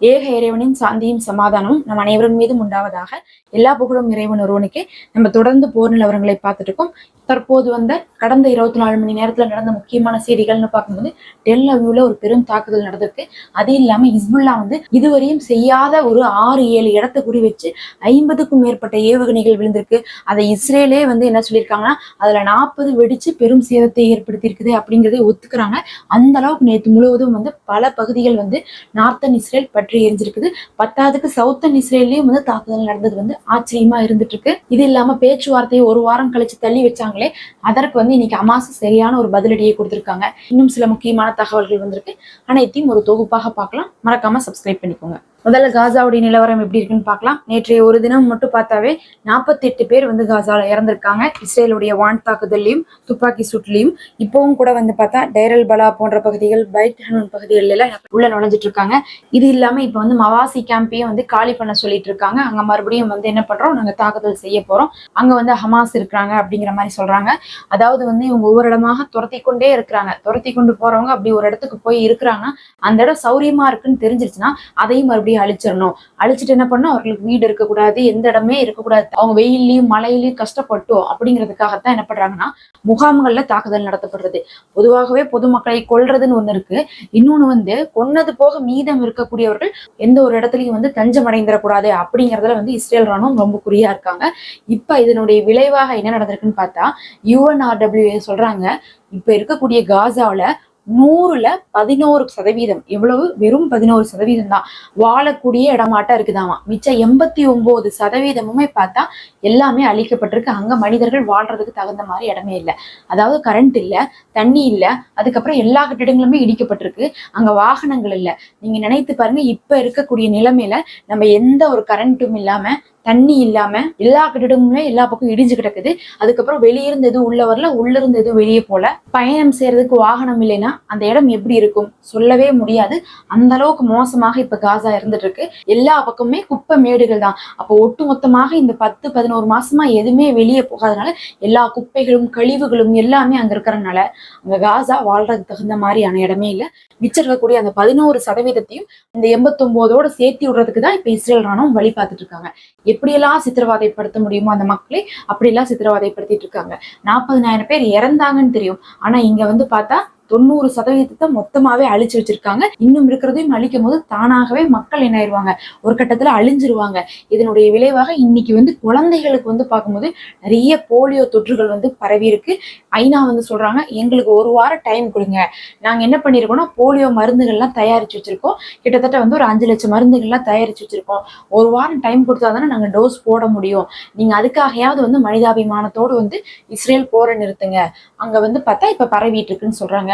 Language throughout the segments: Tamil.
ஏக இறைவனின் சாந்தியும் சமாதானமும் நம் அனைவரின் மீதும் உண்டாவதாக எல்லா புகழும் இறைவன் ஒருவனுக்கே. நம்ம தொடர்ந்து போர் நிலவரங்களை பார்த்துட்டு இருக்கோம் தற்போது வந்த கடந்த இருபத்தி நாலு மணி நேரத்துல நடந்த முக்கியமான செய்திகள்னு பார்க்கும்போது டெல் அவியூல ஒரு பெரும் தாக்குதல் நடந்திருக்கு. அது இல்லாம இஸ்புல்லா வந்து இதுவரையும் செய்யாத ஒரு ஆறு ஏழு இடத்தை குறி வச்சு ஐம்பதுக்கும் மேற்பட்ட ஏவுகணைகள் விழுந்திருக்கு. அதை இஸ்ரேலே வந்து என்ன சொல்லியிருக்காங்கன்னா அதுல நாற்பது வெடிச்சு பெரும் சேதத்தை ஏற்படுத்தி இருக்குது அப்படிங்கிறதை ஒத்துக்கிறாங்க. அந்த அளவுக்கு நேற்று முழுவதும் வந்து பல பகுதிகள் வந்து நார்த்தன் இஸ்ரேல் பற்றி எரிஞ்சிருக்குது. பத்தாவதுக்கு சவுத்தன் இஸ்ரேல்லயும் வந்து தாக்குதல் நடந்தது வந்து ஆச்சரியமா இருந்துட்டு இருக்கு இது இல்லாம பேச்சுவார்த்தையை ஒரு வாரம் கழிச்சு தள்ளி வச்சாங்களே அதற்கு வந்து இன்னைக்கு அமாசு சரியான ஒரு பதிலடியை கொடுத்திருக்காங்க. இன்னும் சில முக்கியமான தகவல்கள் வந்திருக்கு. அனைத்தையும் ஒரு தொகுப்பாக பார்க்கலாம். மறக்காம சப்ஸ்கிரைப் பண்ணிக்கோங்க. முதல்ல காசாவுடைய நிலவரம் எப்படி இருக்குன்னு பார்க்கலாம். நேற்றைய ஒரு தினம் மட்டும் பார்த்தாவே நாற்பத்தி எட்டு பேர் வந்து காசாவில் இறந்திருக்காங்க. இஸ்ரேலுடைய வான் தாக்குதல்லையும் துப்பாக்கி சூட்லையும் இப்போவும் கூட வந்து பார்த்தா டைரல் பலா போன்ற பகுதிகள் பைட் ஹனூன் பகுதிகள் எல்லாம் உள்ள நுழைஞ்சிட்டு இருக்காங்க. இது இல்லாம இப்ப வந்து மவாசி கேம்பையும் வந்து காலி பண்ண சொல்லிட்டு இருக்காங்க. அங்க மறுபடியும் வந்து என்ன பண்றோம்? நாங்க தாக்குதல் செய்ய போறோம். அங்க வந்து ஹமாஸ் இருக்கிறாங்க அப்படிங்கிற மாதிரி சொல்றாங்க. அதாவது வந்து இவங்க ஒவ்வொரு இடமாக துரத்தி கொண்டே இருக்கிறாங்க. துரத்தி கொண்டு போறவங்க அப்படி ஒரு இடத்துக்கு போய் இருக்கிறாங்கன்னா அந்த இடம் சௌரியமா இருக்குன்னு தெரிஞ்சிருச்சுன்னா அதையும் மறுபடியும் அழிச்சிடணும். அழிச்சிட்டு என்ன பண்ணோம் அவர்களுக்கு வீடு இருக்கக்கூடாது எந்த இடமே இருக்கக்கூடாது. அவங்க வெயிலையும் மழையிலையும் கஷ்டப்பட்டோம் அப்படிங்கிறதுக்காகத்தான் என்ன பண்றாங்கன்னா முகாம்கள்ல தாக்குதல் நடத்தப்படுறது. பொதுவாகவே பொதுமக்களை கொல்றதுன்னு ஒண்ணு இருக்கு. இன்னொன்னு வந்து கொன்னது போக மீதம் இருக்கக்கூடியவர்கள் எந்த ஒரு இடத்துலயும் வந்து தஞ்சம் அடைந்துடக்கூடாது அப்படிங்கறதுல வந்து இஸ்ரேல் ராணுவம் ரொம்ப குறியா இருக்காங்க. இப்ப இதனுடைய விளைவாக என்ன நடந்திருக்குன்னு பார்த்தா யுஎன்ஆர்டபிள்யூஏ சொல்றாங்க இப்ப இருக்கக்கூடிய காசாவில நூறுல பதினோரு சதவீதம். எவ்வளவு? வெறும் பதினோரு சதவீதம் தான். வாழக்கூடிய இடமாட்டா இருக்குதாமா? மிச்சம் எண்பத்தி ஒன்பது சதவீதமுமே பார்த்தா எல்லாமே அழிக்கப்பட்டிருக்கு. அங்க மனிதர்கள் வாழ்றதுக்கு தகுந்த மாதிரி இடமே இல்லை. அதாவது கரண்ட் இல்லை தண்ணி இல்லை அதுக்கப்புறம் எல்லா கட்டிடங்களுமே இடிக்கப்பட்டிருக்கு. அங்க வாகனங்கள் இல்லை. நீங்க நினைத்து பாருங்க இப்ப இருக்கக்கூடிய நிலைமையில நம்ம எந்த ஒரு கரண்ட்டும் இல்லாம தண்ணி இல்லாம எல்லா கட்டிடமுமே எல்லா பக்கம் இடிஞ்சு கிடக்குது. அதுக்கப்புறம் வெளியிருந்து எதுவும் உள்ள வரல உள்ள இருந்து எதுவும் வெளியே போல. பயணம் செய்யறதுக்கு வாகனம் இல்லைன்னா அந்த இடம் எப்படி இருக்கும்? சொல்லவே முடியாது. அந்த அளவுக்கு மோசமாக இப்ப காசா இருந்துட்டு இருக்கு எல்லா பக்கமுமே குப்பை மேடுகள் தான். அப்போ ஒட்டு மொத்தமாக இந்த பத்து பதினோரு மாசமா எதுவுமே வெளியே போகாதனால எல்லா குப்பைகளும் கழிவுகளும் எல்லாமே அங்க இருக்கிறனால அங்க காசா வாழ்றதுக்கு தகுந்த மாதிரியான இடமே இல்லை. மிச்சம் இருக்கக்கூடிய அந்த பதினோரு சதவீதத்தையும் இந்த எண்பத்தொன்பதோட சேர்த்தி விடுறதுக்கு தான் இப்ப இஸ்ரேல் ராணுவம் வழி பார்த்துட்டு இருக்காங்க. எப்படியெல்லாம் சித்திரவதைப்படுத்த முடியுமோ அந்த மக்களை அப்படியெல்லாம் சித்திரவதைப்படுத்திட்டு இருக்காங்க. நாற்பதனாயிரம் பேர் இறந்தாங்கன்னு தெரியும். ஆனா இங்க வந்து பார்த்தா தொண்ணூறு சதவீதத்தை மொத்தமாவே அழிச்சு வச்சிருக்காங்க. இன்னும் இருக்கிறதையும் அழிக்கும் போது தானாகவே மக்கள் என்ன ஆயிருவாங்க? ஒரு கட்டத்துல அழிஞ்சிருவாங்க. இதனுடைய விளைவாக இன்னைக்கு வந்து குழந்தைகளுக்கு வந்து பார்க்கும்போது நிறைய போலியோ தொற்றுகள் வந்து பரவி இருக்கு. ஐநா வந்து சொல்றாங்க எங்களுக்கு ஒரு வாரம் டைம் கொடுங்க. நாங்க என்ன பண்ணிருக்கோம்னா போலியோ மருந்துகள்லாம் தயாரிச்சு வச்சிருக்கோம். கிட்டத்தட்ட வந்து ஒரு அஞ்சு லட்சம் மருந்துகள்லாம் தயாரிச்சு வச்சிருக்கோம். ஒரு வாரம் டைம் கொடுத்தா தானே நாங்க டோஸ் போட முடியும். நீங்க அதுக்காகயாவது வந்து மனிதாபிமானத்தோடு வந்து இஸ்ரேல் போற நிறுத்துங்க. அங்க வந்து பார்த்தா இப்ப பரவிட்டு இருக்குன்னு சொல்றாங்க.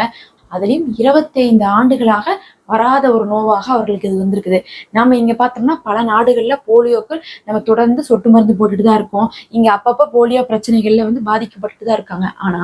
அதுலயும் இருபத்தைந்து ஆண்டுகளாக வராத ஒரு நோவாக அவர்களுக்கு இது வந்திருக்குது. நம்ம இங்க பார்த்தோம்னா பல நாடுகள்ல போலியோக்கள் நம்ம தொடர்ந்து சொட்டு மருந்து போட்டுட்டு தான் இருக்கோம். இங்க அப்பப்போ போலியோ பிரச்சனைகள்ல வந்து பாதிக்கப்பட்டு தான் இருக்காங்க. ஆனா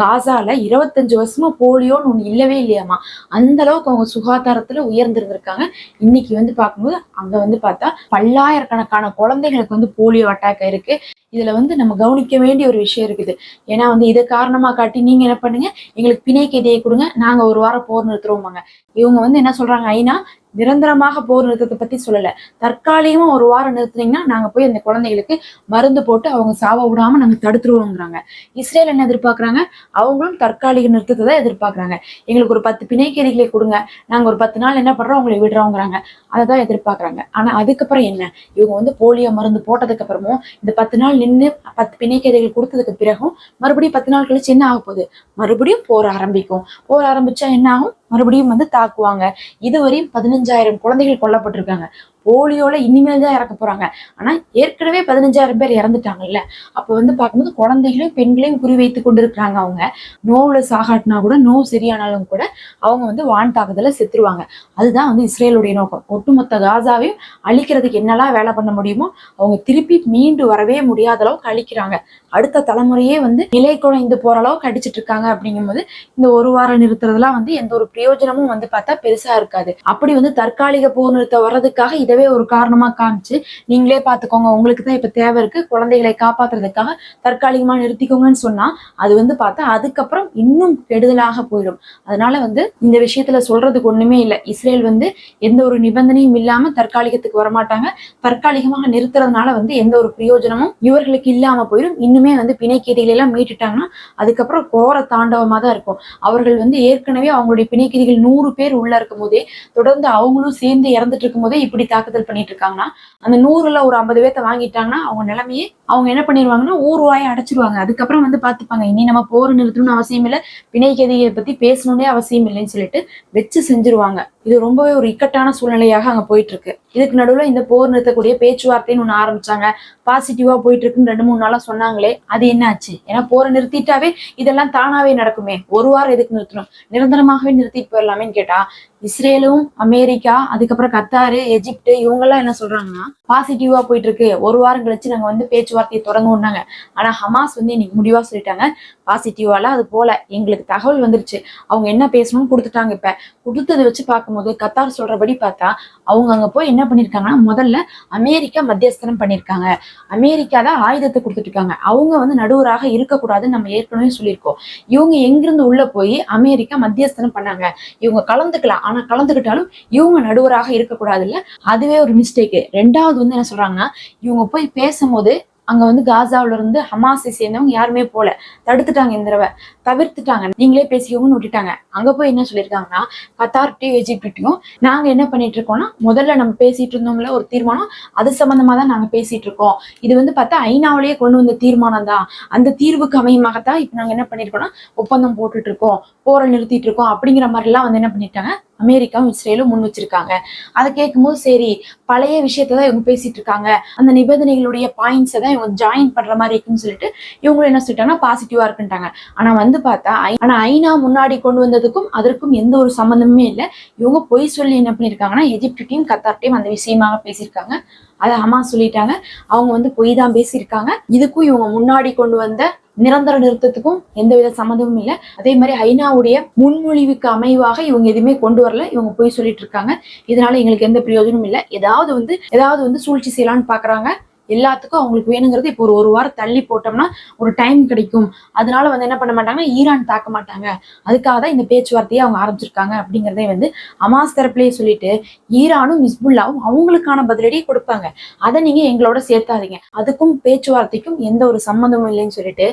காசால இருபத்தஞ்சு வருஷமா போலியோன்னு ஒண்ணு இல்லவே இல்லையாமா? அந்த அளவுக்கு அவங்க சுகாதாரத்துல உயர்ந்திருந்திருக்காங்க. இன்னைக்கு வந்து பார்க்கும்போது அங்க வந்து பார்த்தா பல்லாயிரக்கணக்கான குழந்தைகளுக்கு வந்து போலியோ அட்டாக் ஆயிருக்கு. இதுல வந்து நம்ம கவனிக்க வேண்டிய ஒரு விஷயம் இருக்குது. ஏன்னா வந்து இதை காரணமா காட்டி நீங்க என்ன பண்ணுங்க? எங்களுக்கு பிணை கைதியை கொடுங்க. நாங்க ஒரு வாரம் போர் நிறுத்துறோமாங்க இவங்க வந்து என்ன சொல்றாங்க ஐநா நிரந்தரமாக போர் நிறுத்தத்தை பத்தி சொல்லல. தற்காலிகமா ஒரு வாரம் நிறுத்தினீங்கன்னா நாங்க போய் அந்த குழந்தைகளுக்கு மருந்து போட்டு அவங்க சாவ விடாம நாங்க தடுத்துருவோங்கிறாங்க. இஸ்ரேல் என்ன எதிர்பார்க்கறாங்க? அவங்களும் தற்காலிக நிறுத்தத்தை தான் எதிர்பார்க்கறாங்க. எங்களுக்கு ஒரு பத்து பிணை கொடுங்க. நாங்க ஒரு பத்து நாள் என்ன பண்றோம்? அவங்களை விடுறோங்கிறாங்க. அதை தான் எதிர்பார்க்கறாங்க. ஆனா அதுக்கப்புறம் என்ன? இவங்க வந்து போலியோ மருந்து போட்டதுக்கு அப்புறமும் இந்த பத்து நாள் நின்று பத்து பிணை கொடுத்ததுக்கு பிறகும் மறுபடியும் பத்து நாள் கழிச்சு என்ன ஆக போகுது? மறுபடியும் போர் ஆரம்பிக்கும். போர் ஆரம்பிச்சா என்ன ஆகும்? மறுபடியும் வந்து தாக்குவாங்க. இதுவரையும் பதினஞ்சாயிரம் குழந்தைகள் கொல்லப்பட்டிருக்காங்க. போலியோல இனிமேல் தான் இறக்க போறாங்க. ஆனா ஏற்கனவே பதினஞ்சாயிரம் பேர் இறந்துட்டாங்கல்ல. அப்ப வந்து பார்க்கும்போது குழந்தைகளையும் பெண்களையும் குறிவைத்து கொண்டிருக்கிறாங்க அவங்க. நோவுல சாகாட்டினா கூட நோவு சரியானாலும் கூட அவங்க வந்து வான் தாக்குதல செத்துருவாங்க. அதுதான் வந்து இஸ்ரேலுடைய நோக்கம். ஒட்டுமொத்த காசாவையும் அழிக்கிறதுக்கு என்னெல்லாம் வேலை பண்ண முடியுமோ அவங்க திருப்பி மீண்டு வரவே முடியாத அளவுக்கு அழிக்கிறாங்க. அடுத்த தலைமுறையே வந்து நிலை குறைந்து போற அளவுக்கு அடிச்சிட்டு இருக்காங்க அப்படிங்கும்போது இந்த ஒரு வாரம் நிறுத்துறதுலாம் வந்து எந்த ஒரு பிரயோஜனமும் வந்து பார்த்தா பெருசா இருக்காது. அப்படி வந்து தற்காலிக போர் நிறுத்த வர்றதுக்காக இதை இதவே ஒரு காரணமா காமிச்சு நீங்களே பாத்துக்கோங்க. உங்களுக்கு தான் இப்ப தேவை இருக்கு. குழந்தைகளை காப்பாத்துறதுக்காக தற்காலிகமா நிறுத்திக்கோங்கன்னு சொன்னா அது வந்து பார்த்தா அதுக்கப்புறம் இன்னும் கெடுதலாக போயிடும். அதனால வந்து இந்த விஷயத்துல சொல்றதுக்கு ஒண்ணுமே இல்லை. இஸ்ரேல் வந்து எந்த ஒரு நிபந்தனையும் இல்லாம தற்காலிகத்துக்கு வரமாட்டாங்க. தற்காலிகமாக நிறுத்துறதுனால வந்து எந்த ஒரு பிரயோஜனமும் இவர்களுக்கு இல்லாம போயிடும். இன்னுமே வந்து பிணைக்கீதிகளை எல்லாம் மீட்டுட்டாங்கன்னா அதுக்கப்புறம் கோர தாண்டவமா தான் இருக்கும். அவர்கள் வந்து ஏற்கனவே அவங்களுடைய பிணைக்கீதிகள் நூறு பேர் உள்ள இருக்கும் போதே தொடர்ந்து அவங்களும் சேர்ந்து இறந்துட்டு இருக்கும் போதே இப்படி தாக்குதல் பண்ணிட்டு இருக்காங்கன்னா அந்த நூறுல ஒரு ஐம்பது பேர்த்த வாங்கிட்டாங்கன்னா அவங்க நிலைமையே அவங்க என்ன பண்ணிடுவாங்கன்னா ஊர் ஊராய அடைச்சிருவாங்க. அதுக்கப்புறம் வந்து பார்த்துப்பாங்க இனி நம்ம போர் நிறுத்தணும்னு அவசியம் இல்லை பிணைக்கதியை பத்தி பேசணும்னே அவசியம் இல்லைன்னு சொல்லிட்டு வச்சு செஞ்சிருவாங்க. இது ரொம்பவே ஒரு இக்கட்டான சூழ்நிலையாக அங்க போயிட்டு இருக்கு இதுக்கு நடுவில் இந்த போர் நிறுத்தக்கூடிய பேச்சுவார்த்தைன்னு ஒண்ணு ஆரம்பிச்சாங்க. பாசிட்டிவா போயிட்டு இருக்குன்னு ரெண்டு மூணு நாளாக சொன்னாங்களே அது என்ன ஆச்சு ஏன்னா போரை நிறுத்திட்டாவே இதெல்லாம் தானாவே நடக்குமே. ஒரு வாரம் எதுக்கு நிறுத்தணும்? நிரந்தரமாகவே நிறுத்திட்டு போயிடலாமேன்னு கேட்டா இஸ்ரேலும் அமெரிக்கா அதுக்கப்புறம் கத்தாரு எஜிப்ட் இவங்கெல்லாம் என்ன சொல்றாங்கன்னா பாசிட்டிவா போயிட்டு இருக்கு ஒரு வாரம் கழிச்சு நாங்க வந்து பேச்சுவார்த்தையை தொடங்குவோம்னாங்க. ஆனா ஹமாஸ் வந்து இன்னைக்கு முடிவா சொல்லிட்டாங்க. பாசிட்டிவாலாம் அது போல. எங்களுக்கு தகவல் வந்துருச்சு. அவங்க என்ன பேசணும்னு கொடுத்துட்டாங்க இப்ப. கொடுத்ததை வச்சு பார்க்கும்போது கத்தார் சொல்றபடி பார்த்தா அவங்க அங்க போய் என்ன பண்ணிருக்காங்கன்னா முதல்ல அமெரிக்கா மத்தியஸ்தனம் பண்ணிருக்காங்க. அமெரிக்கா தான் ஆயுதத்தை கொடுத்துட்டு இருக்காங்க. அவங்க வந்து நடுவராக இருக்கக்கூடாதுன்னு நம்ம ஏற்கனவே சொல்லியிருக்கோம். இவங்க எங்கிருந்து உள்ள போய் அமெரிக்கா மத்தியஸ்தனம் பண்ணாங்க? இவங்க கலந்துக்கலாம். ஆனா கலந்துக்கிட்டாலும் இவங்க நடுவராக இருக்கக்கூடாது இல்ல அதுவே ஒரு மிஸ்டேக் ரெண்டாவது வந்து என்ன சொல்றாங்கன்னா இவங்க போய் பேசும்போது அங்க வந்து காசாவில இருந்து ஹமாஸை சேர்ந்தவங்க யாருமே போல. தடுத்துட்டாங்க இந்த தடவை. தவிர்த்துட்டாங்க. நீங்களே பேசிக்கோங்கன்னு விட்டுட்டாங்க. அங்க போய் என்ன சொல்லியிருக்காங்கன்னா கத்தார்ட்டையும் எஜிப்டையும் நாங்க என்ன பண்ணிட்டு இருக்கோம்னா முதல்ல நம்ம பேசிட்டு இருந்தோம்ல ஒரு தீர்மானம். அது சம்பந்தமா தான் நாங்க பேசிட்டு இருக்கோம் இது வந்து பார்த்தா ஐநாவிலேயே கொண்டு வந்த தீர்மானம் தான் அந்த தீர்வுக்கு அமையமாகத்தான் இப்ப நாங்க என்ன பண்ணிருக்கோம்னா ஒப்பந்தம் போட்டுட்டு இருக்கோம் போரை நிறுத்திட்டு இருக்கோம் அப்படிங்கிற மாதிரி எல்லாம் வந்து என்ன பண்ணிட்டாங்க அமெரிக்காவும் இஸ்ரேலும் முன் வச்சிருக்காங்க. அதை கேட்கும்போது சரி பழைய விஷயத்தை தான் இவங்க பேசிட்டு இருக்காங்க. அந்த நிபந்தனைகளுடைய பாயிண்ட்ஸை தான் இவங்க ஜாயின் பண்ற மாதிரி இருக்குன்னு சொல்லிட்டு இவங்க என்ன சொல்லிட்டாங்கன்னா பாசிட்டிவா இருக்குன்ட்டாங்க. ஆனா வந்து பார்த்தா ஐ- ஆனா ஐநா முன்னாடி கொண்டு வந்ததுக்கும் அதற்கும் எந்த ஒரு சம்மந்தமுமே இல்லை. இவங்க பொய் சொல்லி என்ன பண்ணிருக்காங்கன்னா எஜிப்டையும் கத்தார்ட்டையும் அந்த விஷயமாக பேசியிருக்காங்க. அதை அம்மா சொல்லிட்டாங்க. அவங்க வந்து பொய் தான் பேசியிருக்காங்க. இதுக்கும் இவங்க முன்னாடி கொண்டு வந்த நிரந்தர நிறுத்தத்துக்கும் எந்தவித சம்மந்தமும் இல்லை. அதே மாதிரி ஐநாவுடைய முன்மொழிவுக்கு அமைவாக இவங்க எதுவுமே கொண்டு வரல. இவங்க போய் சொல்லிட்டு இருக்காங்க. இதனால எங்களுக்கு எந்த பிரயோஜனமும் இல்லை. ஏதாவது வந்து ஏதாவது வந்து சூழ்ச்சி செய்யலாம்னு பாக்குறாங்க. எல்லாத்துக்கும் அவங்களுக்கு வேணுங்கிறது இப்போ ஒரு ஒரு வாரம் தள்ளி போட்டோம்னா ஒரு டைம் கிடைக்கும். அதனால வந்து என்ன பண்ண மாட்டாங்கன்னா ஈரான் தாக்க மாட்டாங்க. அதுக்காக தான் இந்த பேச்சுவார்த்தையை அவங்க ஆரம்பிச்சிருக்காங்க அப்படிங்கிறதே வந்து அமாஸ் தரப்புலேயே சொல்லிட்டு ஈரானும் ஹிஸ்புல்லாவும் அவங்களுக்கான பதிலடியை கொடுப்பாங்க. அதை நீங்க எங்களோட சேர்த்தாதீங்க. அதுக்கும் பேச்சுவார்த்தைக்கும் எந்த ஒரு சம்மந்தமும் இல்லைன்னு சொல்லிட்டு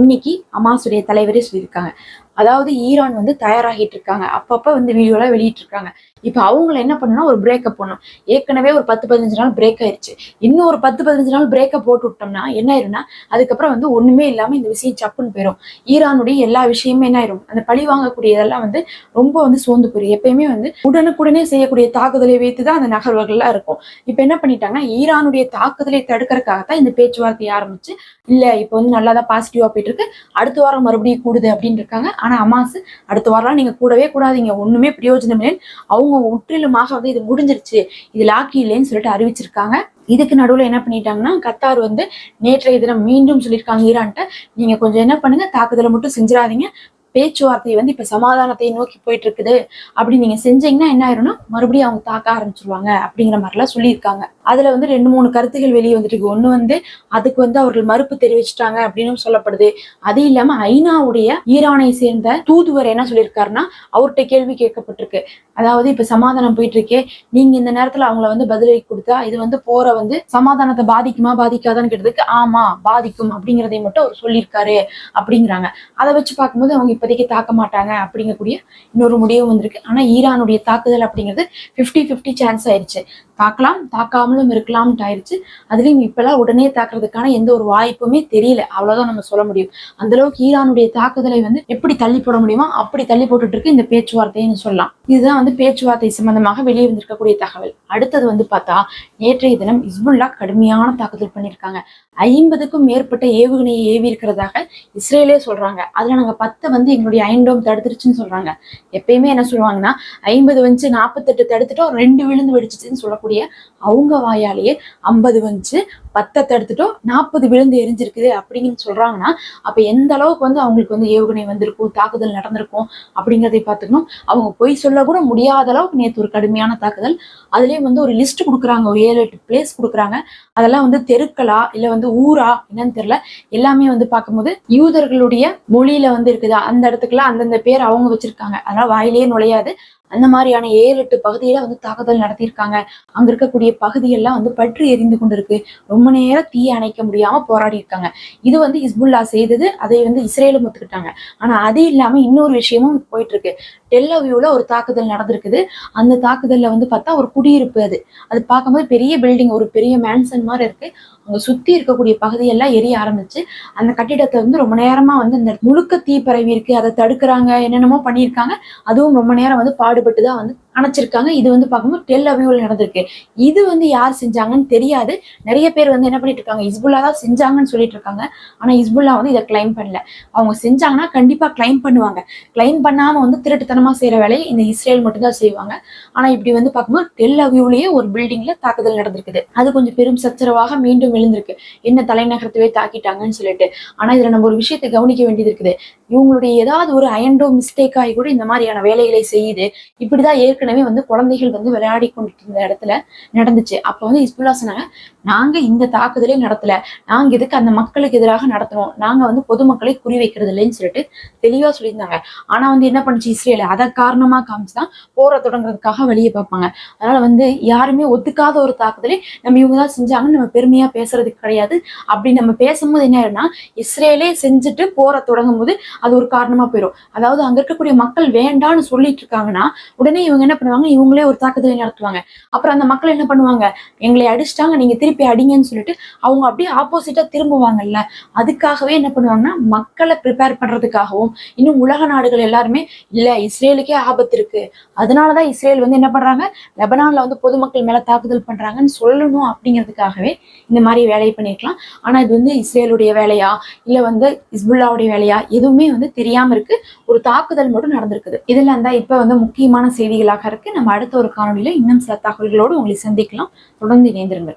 இன்னைக்கு அமாஸுடைய தலைவரே சொல்லியிருக்காங்க. அதாவது ஈரான் வந்து தயாராகிட்டு இருக்காங்க. அப்பப்ப வந்து வீடியோலாம் வெளியிட்டு இருக்காங்க இப்போ அவங்கள என்ன பண்ணணும் ஒரு பிரேக்கப் பண்ணும் ஏற்கனவே ஒரு பத்து பதினஞ்சு நாள் பிரேக் ஆயிருச்சு. இன்னும் ஒரு பத்து பதினஞ்சு நாள் பிரேக்கப் போட்டு விட்டோம்னா என்ன ஆயிரும்னா அதுக்கப்புறம் வந்து ஒண்ணுமே இல்லாம இந்த விஷயம் சப்புன்னு போயிடும் ஈரானுடைய எல்லா விஷயமுமே என்ன ஆயிரும்? அந்த பழி வாங்கக்கூடியதெல்லாம் வந்து ரொம்ப வந்து சோர்ந்து போயிடும் எப்பயுமே வந்து உடனுக்குடனே செய்யக்கூடிய தாக்குதலை வைத்து தான் அந்த நகர்வுகள்லாம் இருக்கும். இப்போ என்ன பண்ணிட்டாங்கன்னா ஈரானுடைய தாக்குதலை தடுக்கிறதுக்காகத்தான் இந்த பேச்சுவார்த்தையை ஆரம்பிச்சு இல்ல இப்போ வந்து நல்லா தான் பாசிட்டிவா போயிட்டு இருக்கு அடுத்த வாரம் மறுபடியும் கூடுது அப்படின்னு இருக்காங்க. ஆனா அமாசு அடுத்த வாரம் நீங்க கூடவே கூடாதீங்க. ஒண்ணுமே பிரயோஜனம் இல்லை அவங்க முற்றிலுமாக வந்து இது முடிஞ்சிருச்சு. இது லாக்கி இல்லைன்னு சொல்லிட்டு அறிவிச்சிருக்காங்க. இதுக்கு நடுவுல என்ன பண்ணிட்டாங்கன்னா கத்தார் வந்து நேற்றைய தினம் மீண்டும் சொல்லியிருக்காங்க ஈரான்ட்ட நீங்க கொஞ்சம் என்ன பண்ணுங்க தாக்குதலை மட்டும் செஞ்சிடாதீங்க. பேச்சுவார்த்தை வந்து இப்ப சமாதானத்தை நோக்கி போயிட்டு இருக்குது அப்படி நீங்க செஞ்சீங்கன்னா என்ன ஆயிரும்னா மறுபடியும் அவங்க தாக்க ஆரம்பிச்சிருவாங்க அப்படிங்கிற மாதிரிலாம் சொல்லியிருக்காங்க. அதுல வந்து ரெண்டு மூணு கருத்துகள் வெளியே வந்துட்டு இருக்கு ஒண்ணு வந்து அதுக்கு வந்து அவர்கள் மறுப்பு தெரிவிச்சிட்டாங்க அப்படின்னு சொல்லப்படுது. அது இல்லாம ஐநாவுடைய ஈரானை சேர்ந்த தூதுவர் என்ன சொல்லியிருக்காருன்னா அவர்கிட்ட கேள்வி கேட்கப்பட்டிருக்கு. அதாவது இப்ப சமாதானம் போயிட்டு இருக்கே நீங்க இந்த நேரத்துல அவங்கள வந்து பதிலடி கொடுத்தா இது வந்து போற வந்து சமாதானத்தை பாதிக்குமா பாதிக்காதான்னு கேட்டதுக்கு ஆமா பாதிக்கும் அப்படிங்கிறதை மட்டும் அவர் சொல்லியிருக்காரு அப்படிங்கிறாங்க. அதை வச்சு பார்க்கும்போது அவங்க இப்போதைக்கு தாக்க மாட்டாங்க அப்படிங்கக்கூடிய இன்னொரு முடிவும் வந்திருக்கு. ஆனா ஈரானுடைய தாக்குதல் அப்படிங்கிறது 50 50 சான்ஸ் ஆயிருச்சு தாக்கலாம் தாக்காமலும் இருக்கலாம்னு ஆயிடுச்சு அதுலேயும் இப்பெல்லாம் உடனே தாக்குறதுக்கான எந்த ஒரு வாய்ப்புமே தெரியல. அவ்வளோதான் நம்ம சொல்ல முடியும். அந்த அளவுக்கு ஈரானுடைய தாக்குதலை வந்து எப்படி தள்ளி போட முடியுமோ அப்படி தள்ளி போட்டுட்டு இருக்கு இந்த பேச்சுவார்த்தைன்னு சொல்லலாம். இதுதான் வந்து பேச்சுவார்த்தை சம்பந்தமாக வெளியே வந்திருக்கக்கூடிய தகவல். அடுத்தது வந்து பார்த்தா நேற்றைய தினம் இஸ்புல்லா கடுமையான தாக்குதல் பண்ணியிருக்காங்க. ஐம்பதுக்கும் மேற்பட்ட ஏவுகணையை ஏவி இருக்கிறதாக இஸ்ரேலே சொல்றாங்க. அதுல நாங்க பத்தை வந்து எங்களுடைய ஐண்டோம் தடுத்துருச்சுன்னு சொல்றாங்க. எப்பயுமே என்ன சொல்லுவாங்கன்னா ஐம்பது வந்து நாற்பத்தெட்டு தடுத்துட்டோம் ரெண்டு விழுந்து வெடிச்சிச்சுன்னு சொல்லக்கூடிய அவங்க வாயாலேயே ஐம்பது வந்துச்சு பத்தை தடுத்துட்டோம் நாற்பது விழுந்து எரிஞ்சிருக்குது அப்படின்னு சொல்றாங்கன்னா அப்ப எந்த அளவுக்கு வந்து அவங்களுக்கு வந்து ஏவுகணை வந்திருக்கும் தாக்குதல் நடந்திருக்கும் அப்படிங்கிறதை பார்த்துக்கணும். அவங்க பொய் சொல்ல கூட முடியாத அளவுக்கு நேற்று ஒரு கடுமையான தாக்குதல். அதுலேயும் வந்து ஒரு லிஸ்ட் கொடுக்குறாங்க ஒரு ஏழு எட்டு பிளேஸ் கொடுக்குறாங்க. அதெல்லாம் வந்து தெருக்களா இல்ல வந்து ஊரா என்னன்னு தெரியல. எல்லாமே வந்து பார்க்கும்போது யூதர்களுடைய மொழியில வந்து இருக்குதா? அந்த இடத்துக்குலாம் அந்தந்த பேர் அவங்க வச்சிருக்காங்க. அதனால வாயிலேயே நுழையாது. அந்த மாதிரியான ஏழு எட்டு பகுதியில வந்து தாக்குதல் நடத்தியிருக்காங்க. அங்க இருக்கக்கூடிய பகுதியெல்லாம் வந்து பற்றி எரிந்து கொண்டிருக்கு. ரொம்ப நேரம் தீ அணைக்க முடியாம போராடி இருக்காங்க. இது வந்து இஸ்புல்லா செய்தது அதை வந்து இஸ்ரேலும் ஒத்துக்கிட்டாங்க. ஆனா அது இல்லாம இன்னொரு விஷயமும் போயிட்டு இருக்கு. டெல்லவியூல ஒரு தாக்குதல் நடந்திருக்குது. அந்த தாக்குதல்ல வந்து பார்த்தா ஒரு குடியிருப்பு அது. அது பார்க்கும்போது பெரிய பில்டிங் ஒரு பெரிய மேன்சன் மாதிரி இருக்கு. அங்க சுத்தி இருக்கக்கூடிய பகுதியெல்லாம் எரிய ஆரம்பிச்சு அந்த கட்டிடத்தை வந்து ரொம்ப நேரமா வந்து இந்த முழுக்க தீ பரவி இருக்கு. அதை தடுக்கிறாங்க என்னென்னமோ பண்ணியிருக்காங்க. அதுவும் ரொம்ப நேரம் வந்து பாடுபட்டு தான் வந்து அணைச்சிருக்காங்க. இது வந்து பார்க்கும்போது டெல் அவியூல நடந்திருக்கு. இது வந்து யார் செஞ்சாங்கன்னு தெரியாது. நிறைய பேர் வந்து என்ன பண்ணிட்டு இருக்காங்க இஸ்புல்லா தான் செஞ்சாங்கன்னு சொல்லிட்டு இருக்காங்க. ஆனா இஸ்புல்லா வந்து இதை கிளைம் பண்ணல. அவங்க செஞ்சாங்கன்னா கண்டிப்பா கிளைம் பண்ணுவாங்க. கிளைம் பண்ணாம வந்து திருட்டுத்தனம் செய்யற வேலையை இந்த இஸ்ரேல் மட்டும்தான் செய்வாங்க. ஆனா இப்படி வந்து பார்க்கும்போது டெல் அவியூலேயே ஒரு பில்டிங்ல தாக்குதல் நடந்திருக்குது. அது கொஞ்சம் பெரும் சச்சரவாக மீண்டும் எழுந்திருக்கு. என்ன தலைநகரத்தவே தாக்கிட்டாங்கன்னு சொல்லிட்டு. ஆனா இதுல நம்ம ஒரு விஷயத்தை கவனிக்க வேண்டியது இருக்குது. இவங்களுடைய ஏதாவது ஒரு அயண்டோ மிஸ்டேக் ஆகி கூட இந்த மாதிரியான வேலைகளை செய்யுது இப்படிதான் ஏற்கனவே வந்து குழந்தைகள் வந்து விளையாடி கொண்டு இருந்த இடத்துல நடந்துச்சு. அப்ப வந்து இஸ்புல்லா சொன்னாங்க நாங்க இந்த தாக்குதலே நடத்தல. நாங்க இதுக்கு அந்த மக்களுக்கு எதிராக நடத்துறோம்? நாங்க வந்து பொதுமக்களை குறி வைக்கிறது இல்லைன்னு சொல்லிட்டு தெளிவா சொல்லியிருந்தாங்க. ஆனா வந்து என்ன பண்ணுச்சு இஸ்ரேல் அதை காரணமா காமிச்சுதான் போரை தொடங்குறதுக்காக வெளியே பார்ப்பாங்க. அதனால வந்து யாருமே ஒத்துக்காத ஒரு தாக்குதலை நம்ம இவங்க தான் செஞ்சாங்கன்னு நம்ம பெருமையா பேசுறதுக்கு கிடையாது. அப்படி நம்ம பேசும்போது என்ன ஆயிடும்னா இஸ்ரேலே செஞ்சுட்டு போரை தொடங்கும் போது அது ஒரு காரணமா போயிடும் அதாவது அங்க இருக்கக்கூடிய மக்கள் வேண்டான்னு சொல்லிட்டு இருக்காங்கன்னா உடனே இவங்க என்ன பண்ணுவாங்க? இவங்களே ஒரு தாக்குதலை நடத்துவாங்க. அப்புறம் அந்த மக்கள் என்ன பண்ணுவாங்க? எங்களை அடிச்சிட்டாங்க நீங்க திருப்பி அடிங்கன்னு சொல்லிட்டு அவங்க அப்படியே ஆப்போசிட்டா திரும்புவாங்கல்ல. அதுக்காகவே என்ன பண்ணுவாங்கன்னா மக்களை ப்ரிப்பேர் பண்றதுக்காகவும் இன்னும் உலக நாடுகள் எல்லாருமே இல்ல இஸ்ரேலுக்கே ஆபத்து இருக்கு. அதனாலதான் இஸ்ரேல் வந்து என்ன பண்றாங்க? லெபனான்ல வந்து பொதுமக்கள் மேல தாக்குதல் பண்றாங்கன்னு சொல்லணும் அப்படிங்கிறதுக்காகவே இந்த மாதிரி வேலையை பண்ணிருக்கலாம் ஆனா இது வந்து இஸ்ரேலுடைய வேலையா? இல்ல வந்து இஸ்புல்லாவுடைய வேலையா? எதுவுமே வந்து தெரியாம இருக்கு. ஒரு தாக்குதல் மட்டும் நடந்திருக்குது. இதுல இருந்தா இப்ப வந்து முக்கியமான செய்திகளாக இருக்கு. நம்ம அடுத்த ஒரு காணொலியில இன்னும் சில தகவல்களோடு உங்களை சந்திக்கலாம். தொடர்ந்து இணைந்திருங்கள்.